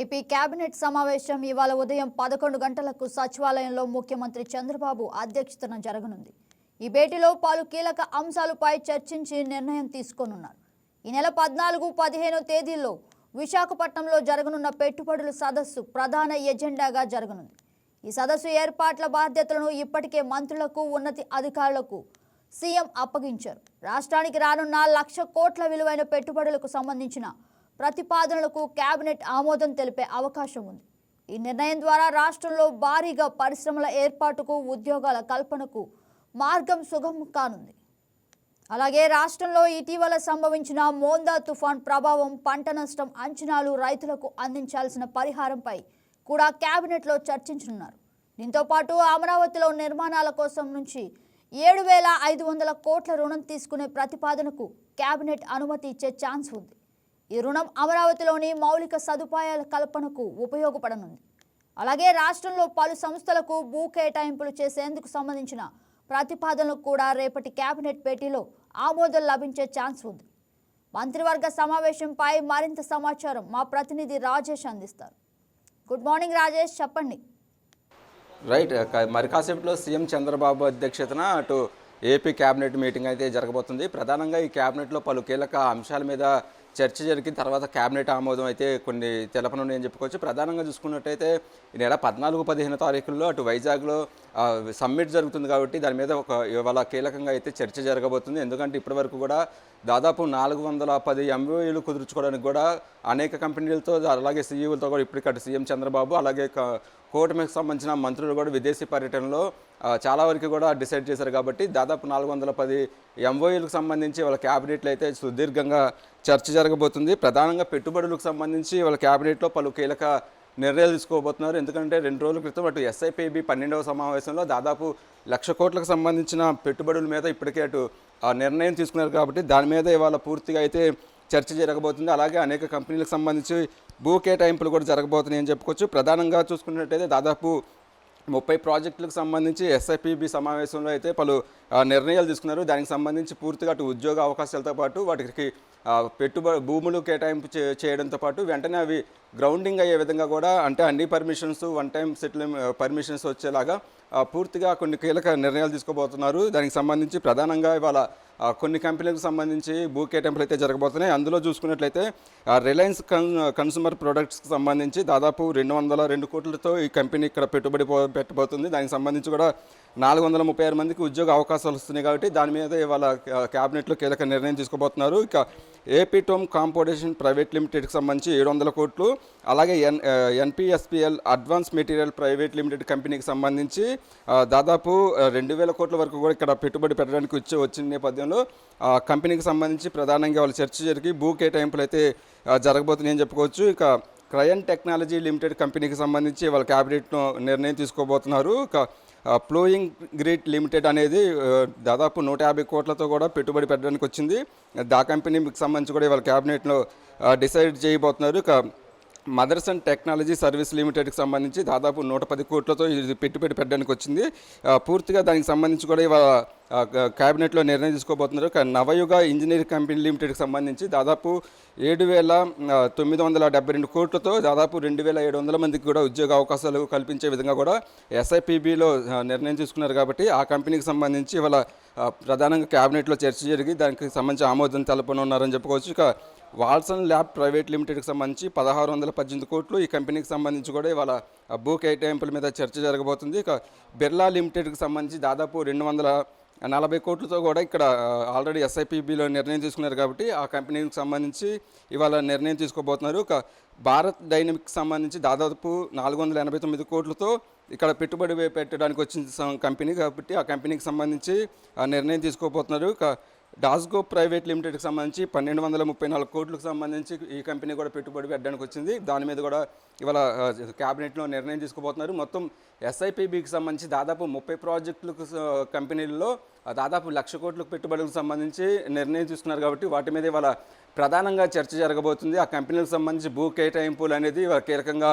AP cabinet సమావేశం ఇవాళ ఉదయం పదకొండు గంటలకు సచివాలయంలో ముఖ్యమంత్రి చంద్రబాబు అధ్యక్షతన జరగనుంది. ఈ భేటీలో పలు కీలక అంశాలపై చర్చించి నిర్ణయం తీసుకోనున్నారు. ఈ నెల పద్నాలుగు పదిహేను తేదీల్లో విశాఖపట్నంలో జరగనున్న పెట్టుబడుల సదస్సు ప్రధాన ఎజెండాగా జరగనుంది. ఈ సదస్సు ఏర్పాట్ల బాధ్యతలను ఇప్పటికే మంత్రులకు ఉన్నతి అధికారులకు సీఎం అప్పగించారు. రాష్ట్రానికి రానున్న లక్ష కోట్ల విలువైన పెట్టుబడులకు సంబంధించిన ప్రతిపాదనలకు కేబినెట్ ఆమోదం తెలిపే అవకాశం ఉంది. ఈ నిర్ణయం ద్వారా రాష్ట్రంలో భారీగా పరిశ్రమల ఏర్పాటుకు ఉద్యోగాల కల్పనకు మార్గం సుగం కానుంది. అలాగే రాష్ట్రంలో ఇటీవల సంభవించిన మోందా తుఫాన్ ప్రభావం పంట నష్టం అంచనాలు రైతులకు అందించాల్సిన పరిహారంపై కూడా కేబినెట్లో చర్చించనున్నారు. దీంతో పాటు అమరావతిలో నిర్మాణాల కోసం నుంచి ఏడు వేల ఐదు వందల కోట్ల రుణం తీసుకునే ప్రతిపాదనకు కేబినెట్ అనుమతి ఇచ్చే ఛాన్స్ ఉంది. ఈ రుణం అమరావతిలోని మౌలిక సదుపాయాల కల్పనకు ఉపయోగపడనుంది. అలాగే రాష్ట్రంలో పలు సంస్థలకు భూ కేటాయింపులు చేసేందుకు సంబంధించిన ప్రతిపాదనలకు కూడా రేపటి కేబినెట్ భేటీలో ఆమోదం లభించే ఛాన్స్ ఉంది. మంత్రివర్గ సమావేశంపై మరింత సమాచారం మా ప్రతినిధి రాజేష్ అందిస్తారు. గుడ్ మార్నింగ్ రాజేష్ చెప్పండి. రైట్ మరి కాసేపులో సీఎం చంద్రబాబు అధ్యక్షతన అటు ఏపీ కేబినెట్ మీటింగ్ అయితే జరగబోతుంది. ప్రధానంగా ఈ కేబినెట్లో పలు కీలక అంశాల మీద చర్చ జరిగిన తర్వాత కేబినెట్ ఆమోదం అయితే కొన్ని తెలపనున్నాయి అని చెప్పుకోవచ్చు. ప్రధానంగా చూసుకున్నట్టయితే ఈ నెల పద్నాలుగు పదిహేను తారీఖుల్లో అటు వైజాగ్లో సమ్మిట్ జరుగుతుంది కాబట్టి దాని మీద ఒక ఇవాళ కీలకంగా అయితే చర్చ జరగబోతుంది. ఎందుకంటే ఇప్పటివరకు కూడా దాదాపు నాలుగు వందల పది ఎంఓఏలు కుదుర్చుకోవడానికి కూడా అనేక కంపెనీలతో అలాగే సీఈఓలతో కూడా ఇప్పటికీ అటు సీఎం చంద్రబాబు అలాగే కూటమికి సంబంధించిన మంత్రులు కూడా విదేశీ పర్యటనలో చాలా వరకు కూడా డిసైడ్ చేశారు కాబట్టి దాదాపు నాలుగు వందల పది ఎంఓఏలకు సంబంధించి వాళ్ళ క్యాబినెట్లు అయితే సుదీర్ఘంగా చర్చ జరగబోతుంది. ప్రధానంగా పెట్టుబడులకు సంబంధించి వాళ్ళ క్యాబినెట్లో పలు కీలక నిర్ణయాలు తీసుకోబోతున్నారు. ఎందుకంటే రెండు రోజుల క్రితం అటు ఎస్ఐపిబి పన్నెండవ సమావేశంలో దాదాపు లక్ష కోట్లకు సంబంధించిన పెట్టుబడుల మీద ఇప్పటికే అటు ఆ నిర్ణయం తీసుకున్నారు కాబట్టి దాని మీద ఇవాళ పూర్తిగా అయితే చర్చ జరగబోతుంది. అలాగే అనేక కంపెనీలకు సంబంధించి భూ కేటాయింపులు కూడా జరగబోతున్నాయి అని చెప్పుకోవచ్చు. ప్రధానంగా చూసుకున్నట్టయితే దాదాపు ముప్పై ప్రాజెక్టులకు సంబంధించి ఎస్ఐపిబి సమావేశంలో అయితే పలు నిర్ణయాలు తీసుకున్నారు. దానికి సంబంధించి పూర్తిగా అటు ఉద్యోగ అవకాశాలతో పాటు వాటికి పెట్టుబడి భూములు కేటాయింపు చే- చేయడంతో పాటు వెంటనే అవి గ్రౌండింగ్ అయ్యే విధంగా కూడా అంటే అన్ని permissions one time settlement permissions వచ్చేలాగా పూర్తిగా కొన్ని కీలక నిర్ణయాలు తీసుకోబోతున్నారు. దానికి సంబంధించి ప్రధానంగా ఇవాళ కొన్ని కంపెనీలకు సంబంధించి భూ కేటాయింపులు అయితే జరగబోతున్నాయి. అందులో చూసుకున్నట్లయితే రిలయన్స్ కన్ కన్సూమర్ ప్రొడక్ట్స్కి సంబంధించి దాదాపు రెండు వందల రెండు కోట్లతో ఈ కంపెనీ ఇక్కడ పెట్టుబడి పెట్టబోతుంది. దానికి సంబంధించి కూడా నాలుగు వందల ముప్పై ఆరు మందికి ఉద్యోగ అవకాశాలు వస్తున్నాయి కాబట్టి దాని మీద ఇవాళ క్యాబినెట్లో కీలక నిర్ణయం తీసుకోబోతున్నారు. ఇక ఏపీ టోమ్ కాంపోడేషన్ ప్రైవేట్ లిమిటెడ్కి సంబంధించి ఏడు వందల కోట్లు అలాగే N NPSPL advance material private limited కంపెనీకి సంబంధించి దాదాపు రెండు వేల కోట్ల వరకు కూడా ఇక్కడ పెట్టుబడి పెట్టడానికి వచ్చి వచ్చిన నేపథ్యంలో కంపెనీకి సంబంధించి ప్రధానంగా వాళ్ళు చర్చ జరిగి భూ కేటాయింపులు అయితే జరగబోతున్నాయని చెప్పుకోవచ్చు. ఇక క్రయన్ టెక్నాలజీ లిమిటెడ్ కంపెనీకి సంబంధించి వాళ్ళ క్యాబినెట్ను నిర్ణయం తీసుకోబోతున్నారు. ఇక ఫ్లోయింగ్ గ్రిడ్ లిమిటెడ్ అనేది దాదాపు నూట యాభై కోట్లతో కూడా పెట్టుబడి పెట్టడానికి వచ్చింది. దా కంపెనీకి సంబంధించి కూడా ఇవాళ క్యాబినెట్లో డిసైడ్ చేయబోతున్నారు. మదర్స్ అండ్ టెక్నాలజీ సర్వీస్ లిమిటెడ్కి సంబంధించి దాదాపు నూట పది కోట్లతో ఇది పెట్టుబడి పెట్టడానికి వచ్చింది. పూర్తిగా దానికి సంబంధించి కూడా ఇవాళ క్యాబినెట్లో నిర్ణయం తీసుకోబోతున్నారు. నవయుగ ఇంజనీరింగ్ కంపెనీ లిమిటెడ్కి సంబంధించి దాదాపు ఏడు వేల తొమ్మిది వందల డెబ్బై రెండు కోట్లతో దాదాపు రెండు వేల ఏడు వందల మందికి కూడా ఉద్యోగ అవకాశాలు కల్పించే విధంగా కూడా ఎస్ఐపిబిలో నిర్ణయం తీసుకున్నారు కాబట్టి ఆ కంపెనీకి సంబంధించి ఇవాళ ప్రధానంగా క్యాబినెట్లో చర్చ జరిగి దానికి సంబంధించి ఆమోదం తెలపనున్నారని చెప్పుకోవచ్చు. ఇక వాల్సన్ ల్యాబ్ ప్రైవేట్ లిమిటెడ్కి సంబంధించి పదహారు వందల పద్దెనిమిది కోట్లు ఈ కంపెనీకి సంబంధించి కూడా ఇవాళ భూ కేటాయింపుల మీద చర్చ జరగబోతుంది. ఇక బిర్లా లిమిటెడ్కి సంబంధించి దాదాపు రెండు వందల నలభై కోట్లతో కూడా ఇక్కడ ఆల్రెడీ ఎస్ఐపిబిలో నిర్ణయం తీసుకున్నారు కాబట్టి ఆ కంపెనీకి సంబంధించి ఇవాళ నిర్ణయం తీసుకోబోతున్నారు. ఇక భారత్ డైనమిక్ సంబంధించి దాదాపు నాలుగు వందల ఎనభై తొమ్మిది కోట్లతో ఇక్కడ పెట్టుబడి పెట్టడానికి వచ్చిన కంపెనీ కాబట్టి ఆ కంపెనీకి సంబంధించి ఆ నిర్ణయం తీసుకోబోతున్నారు. ఇక డాస్గో ప్రైవేట్ లిమిటెడ్కి సంబంధించి పన్నెండు వందల ముప్పై నాలుగు కోట్లకు సంబంధించి ఈ కంపెనీ కూడా పెట్టుబడి పెట్టడానికి వచ్చింది. దాని మీద కూడా ఇవాళ క్యాబినెట్లో నిర్ణయం తీసుకోబోతున్నారు మొత్తం ఎస్ఐపిబికి సంబంధించి దాదాపు ముప్పై ప్రాజెక్టులకు కంపెనీల్లో దాదాపు లక్ష కోట్లకు పెట్టుబడులకు సంబంధించి నిర్ణయం తీసుకున్నారు కాబట్టి వాటి మీద ఇవాళ ప్రధానంగా చర్చ జరగబోతుంది. ఆ కంపెనీలకు సంబంధించి భూ కేటాయింపులు అనేది కీలకంగా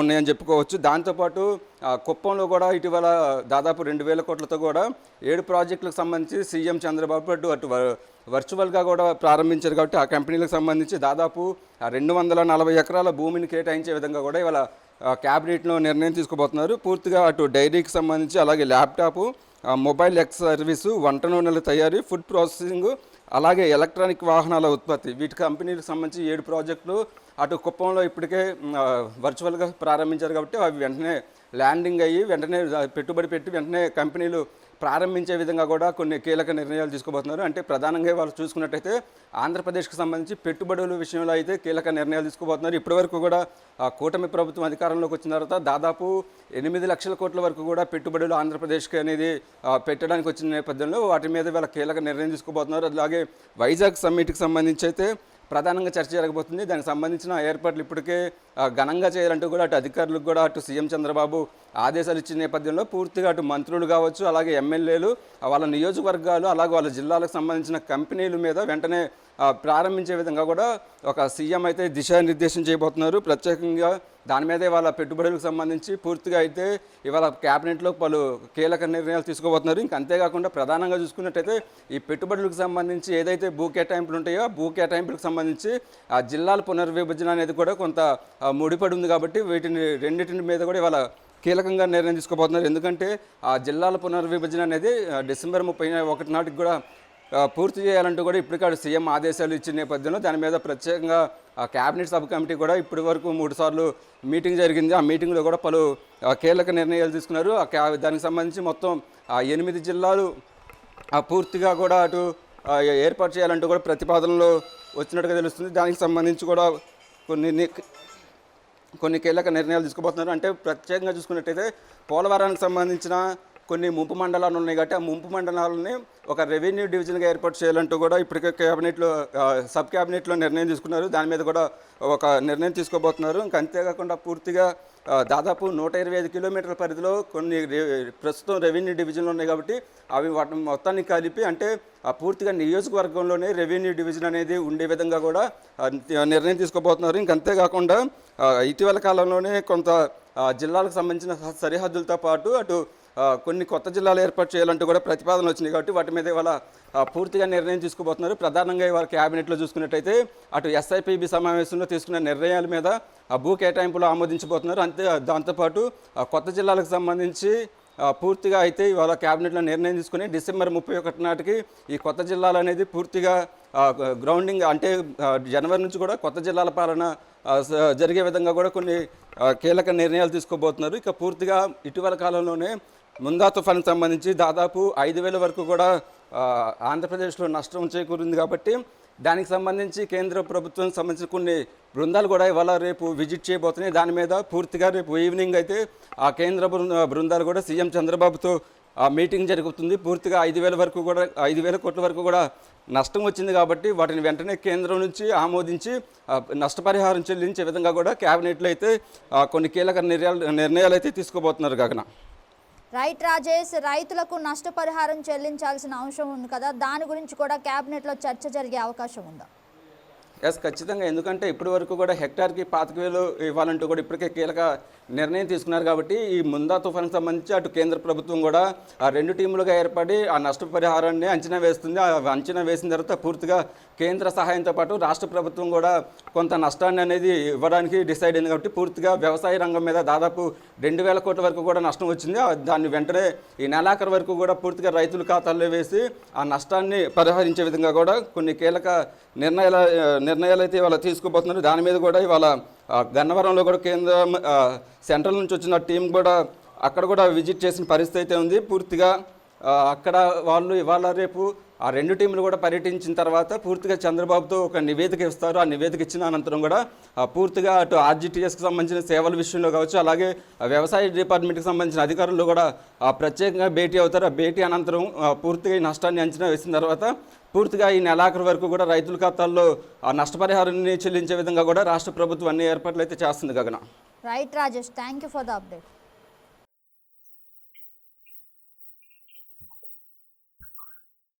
ఉన్నాయని చెప్పుకోవచ్చు. దాంతోపాటు ఆ, కుప్పంలో కూడా ఇటీవల దాదాపు రెండు వేల కోట్లతో కూడా ఏడు ప్రాజెక్టులకు సంబంధించి సీఎం చంద్రబాబు అటు అటు వర్చువల్గా కూడా ప్రారంభించారు కాబట్టి ఆ కంపెనీలకు సంబంధించి దాదాపు రెండు వందల నలభై ఎకరాల భూమిని కేటాయించే విధంగా కూడా ఇవాళ క్యాబినెట్లో నిర్ణయం తీసుకోబోతున్నారు. పూర్తిగా అటు డైరీకి సంబంధించి అలాగే ల్యాప్టాప్ మొబైల్ ఎక్స్ సర్వీసు వంట నూనెల తయారీ ఫుడ్ ప్రాసెసింగ్ అలాగే ఎలక్ట్రానిక్ వాహనాల ఉత్పత్తి. వీటి కంపెనీలకు సంబంధించి ఏడు ప్రాజెక్టులు అటు కుప్పంలో ఇప్పటికే వర్చువల్గా ప్రారంభించారు కాబట్టి అవి వెంటనే ల్యాండింగ్ అయ్యి వెంటనే పెట్టుబడి పెట్టి వెంటనే కంపెనీలు ప్రారంభించే విధంగా కూడా కొన్ని కీలక నిర్ణయాలు తీసుకోబోతున్నారు. అంటే ప్రధానంగా వాళ్ళు చూసుకున్నట్టయితే ఆంధ్రప్రదేశ్కి సంబంధించి పెట్టుబడుల విషయంలో అయితే కీలక నిర్ణయాలు తీసుకోబోతున్నారు. ఇప్పటివరకు కూడా కూటమి ప్రభుత్వం అధికారంలోకి వచ్చిన తర్వాత దాదాపు ఎనిమిది లక్షల కోట్ల వరకు కూడా పెట్టుబడులు ఆంధ్రప్రదేశ్కి అనేది పెట్టడానికి వచ్చిన నేపథ్యంలో వాటి మీద వీళ్ళ కీలక నిర్ణయం తీసుకోబోతున్నారు. అలాగే వైజాగ్ సమ్మిట్కి సంబంధించి అయితే ప్రధానంగా చర్చ జరగబోతుంది. దానికి సంబంధించిన ఏర్పాట్లు ఇప్పటికే ఘనంగా చేయాలంటూ కూడా అటు అధికారులకు కూడా అటు సీఎం చంద్రబాబు ఆదేశాలు ఇచ్చిన నేపథ్యంలో పూర్తిగా అటు మంత్రులు కావచ్చు అలాగే ఎమ్మెల్యేలు వాళ్ళ నియోజకవర్గాలు అలాగే వాళ్ళ జిల్లాలకు సంబంధించిన కంపెనీల మీద వెంటనే ప్రారంభించే విధంగా కూడా ఒక సీఎం అయితే దిశానిర్దేశం చేయబోతున్నారు. ప్రత్యేకంగా దాని మీదే వాళ్ళ పెట్టుబడులకు సంబంధించి పూర్తిగా అయితే ఇవాళ క్యాబినెట్లో పలు కీలక నిర్ణయాలు తీసుకోబోతున్నారు. ఇంక అంతేకాకుండా ప్రధానంగా చూసుకున్నట్టయితే ఈ పెట్టుబడులకు సంబంధించి ఏదైతే భూ కేటాయింపులు ఉంటాయో భూ కేటాయింపులకు సంబంధించి ఆ జిల్లాల పునర్విభజన అనేది కూడా కొంత ముడిపడి ఉంది కాబట్టి వీటిని రెండింటి మీద కూడా ఇవాళ కీలకంగా నిర్ణయం తీసుకోబోతున్నారు. ఎందుకంటే ఆ జిల్లాల పునర్విభజన అనేది డిసెంబర్ ముప్పై ఒకటి నాటికి కూడా పూర్తి చేయాలంటూ కూడా ఇప్పటికాడు సీఎం ఆదేశాలు ఇచ్చిన నేపథ్యంలో దాని మీద ప్రత్యేకంగా ఆ క్యాబినెట్ సబ్ కమిటీ కూడా ఇప్పటి వరకు మూడు సార్లు మీటింగ్ జరిగింది. ఆ మీటింగ్లో కూడా పలు కీలక నిర్ణయాలు తీసుకున్నారు. ఆ దానికి సంబంధించి మొత్తం ఎనిమిది జిల్లాలు ఆ పూర్తిగా కూడా అటు ఏర్పాటు చేయాలంటూ కూడా ప్రతిపాదనలో వచ్చినట్టుగా తెలుస్తుంది. దానికి సంబంధించి కూడా కొన్ని కొన్ని కీలక నిర్ణయాలు తీసుకోబోతున్నారు. అంటే ప్రత్యేకంగా చూసుకున్నట్టయితే పోలవరానికి సంబంధించిన కొన్ని ముంపు మండలాలు ఉన్నాయి కాబట్టి ఆ ముంపు మండలాలని ఒక రెవెన్యూ డివిజన్గా ఏర్పాటు చేయాలంటూ కూడా ఇప్పటికే క్యాబినెట్లో సబ్ క్యాబినెట్లో నిర్ణయం తీసుకున్నారు. దాని మీద కూడా ఒక నిర్ణయం తీసుకోబోతున్నారు. ఇంకా అంతేకాకుండా పూర్తిగా దాదాపు నూట ఇరవై ఐదు కిలోమీటర్ల పరిధిలో కొన్ని ప్రస్తుతం రెవెన్యూ డివిజన్లు ఉన్నాయి కాబట్టి అవి వాటిని మొత్తాన్ని కలిపి అంటే పూర్తిగా నియోజకవర్గంలోనే రెవెన్యూ డివిజన్ అనేది ఉండే విధంగా కూడా నిర్ణయం తీసుకోబోతున్నారు. ఇంక అంతేకాకుండా ఇటీవల కాలంలోనే కొంత జిల్లాలకు సంబంధించిన సరిహద్దులతో పాటు అటు కొన్ని కొత్త జిల్లాలు ఏర్పాటు చేయాలంటూ కూడా ప్రతిపాదనలు వచ్చినాయి కాబట్టి వాటి మీద ఇవాళ పూర్తిగా నిర్ణయం తీసుకోబోతున్నారు ప్రధానంగా ఇవాళ క్యాబినెట్లో చూసుకున్నట్టయితే అటు ఎస్ఐపిబి సమావేశంలో తీసుకున్న నిర్ణయాల మీద భూ కేటాయింపులు ఆమోదించబోతున్నారు. అంతే దాంతోపాటు ఆ, కొత్త జిల్లాలకు సంబంధించి పూర్తిగా అయితే ఇవాళ క్యాబినెట్లో నిర్ణయం తీసుకుని డిసెంబర్ ముప్పై ఒకటి నాటికి ఈ కొత్త జిల్లాలు అనేది పూర్తిగా గ్రౌండింగ్ అంటే జనవరి నుంచి కూడా కొత్త జిల్లాల పాలన జరిగే విధంగా కూడా కొన్ని కీలక నిర్ణయాలు తీసుకోబోతున్నారు. ఇక పూర్తిగా ఇటీవల కాలంలోనే ముందా తుఫాన్కి సంబంధించి దాదాపు ఐదు వేల వరకు కూడా ఆంధ్రప్రదేశ్లో నష్టం చేకూరింది కాబట్టి దానికి సంబంధించి కేంద్ర ప్రభుత్వం సంబంధించిన కొన్ని బృందాలు కూడా ఇవాళ రేపు విజిట్ చేయబోతున్నాయి. దాని మీద పూర్తిగా రేపు ఈవినింగ్ అయితే ఆ కేంద్ర బృంద బృందాలు కూడా సీఎం చంద్రబాబుతో ఆ మీటింగ్ జరుగుతుంది. పూర్తిగా ఐదు వేల వరకు కూడా ఐదు వేల కోట్ల వరకు కూడా నష్టం వచ్చింది కాబట్టి వాటిని వెంటనే కేంద్రం నుంచి ఆమోదించి నష్టపరిహారం చెల్లించే విధంగా కూడా క్యాబినెట్లో అయితే కొన్ని కీలక నిర్ణయాలు నిర్ణయాలు అయితే తీసుకోబోతున్నారు గగన రైట్ రాజేష్ రైతులకు నష్టపరిహారం చెల్లించాల్సిన అవసరం ఉంది కదా దాని గురించి కూడా క్యాబినెట్లో చర్చ జరిగే అవకాశం ఉందా? ఎస్ ఖచ్చితంగా. ఎందుకంటే ఇప్పటి వరకు కూడా హెక్టార్కి పాతిక వేలు ఇవ్వాలంటూ కూడా ఇప్పటికే కీలక నిర్ణయం తీసుకున్నారు కాబట్టి ఈ ముందా తుఫాన్కి సంబంధించి అటు కేంద్ర ప్రభుత్వం కూడా ఆ రెండు టీములుగా ఏర్పడి ఆ నష్టపరిహారాన్ని అంచనా వేస్తుంది. ఆ అంచనా వేసిన తర్వాత పూర్తిగా కేంద్ర సహాయంతో పాటు రాష్ట్ర ప్రభుత్వం కూడా కొంత నష్టాన్ని అనేది ఇవ్వడానికి డిసైడ్ అయింది కాబట్టి పూర్తిగా వ్యవసాయ రంగం మీద దాదాపు రెండు వేల కోట్ల వరకు కూడా నష్టం వచ్చింది. దాన్ని వెంటనే ఈ నెలాఖరు వరకు కూడా పూర్తిగా రైతుల ఖాతాల్లో వేసి ఆ నష్టాన్ని పరిహరించే విధంగా కూడా కొన్ని కీలక నిర్ణయాల నిర్ణయాలు అయితే ఇవాళ తీసుకోబోతున్నారు దాని మీద కూడా ఇవాళ గన్నవరంలో కూడా కేంద్రం సెంట్రల్ నుంచి వచ్చిన టీం కూడా అక్కడ కూడా విజిట్ చేసిన పరిస్థితి అయితే ఉంది. పూర్తిగా అక్కడ వాళ్ళు ఇవాళ రేపు ఆ రెండు టీంలు కూడా పర్యటించిన తర్వాత పూర్తిగా చంద్రబాబుతో ఒక నివేదిక ఇస్తారు. ఆ నివేదిక ఇచ్చిన అనంతరం కూడా పూర్తిగా అటు ఆర్జిటిఎస్కి సంబంధించిన సేవల విషయంలో కావచ్చు అలాగే వ్యవసాయ డిపార్ట్మెంట్కి సంబంధించిన అధికారులు కూడా ప్రత్యేకంగా భేటీ అవుతారు. ఆ భేటీ అనంతరం పూర్తిగా ఈ నష్టాన్ని అంచనా వేసిన తర్వాత పూర్తిగా ఈ నెలాఖరు వరకు కూడా రైతుల ఖాతాల్లో ఆ నష్టపరిహారాన్ని చెల్లించే విధంగా కూడా రాష్ట్ర ప్రభుత్వం అన్ని ఏర్పాట్లు అయితే చేస్తుంది Gagana. Right Rajesh thank you for the update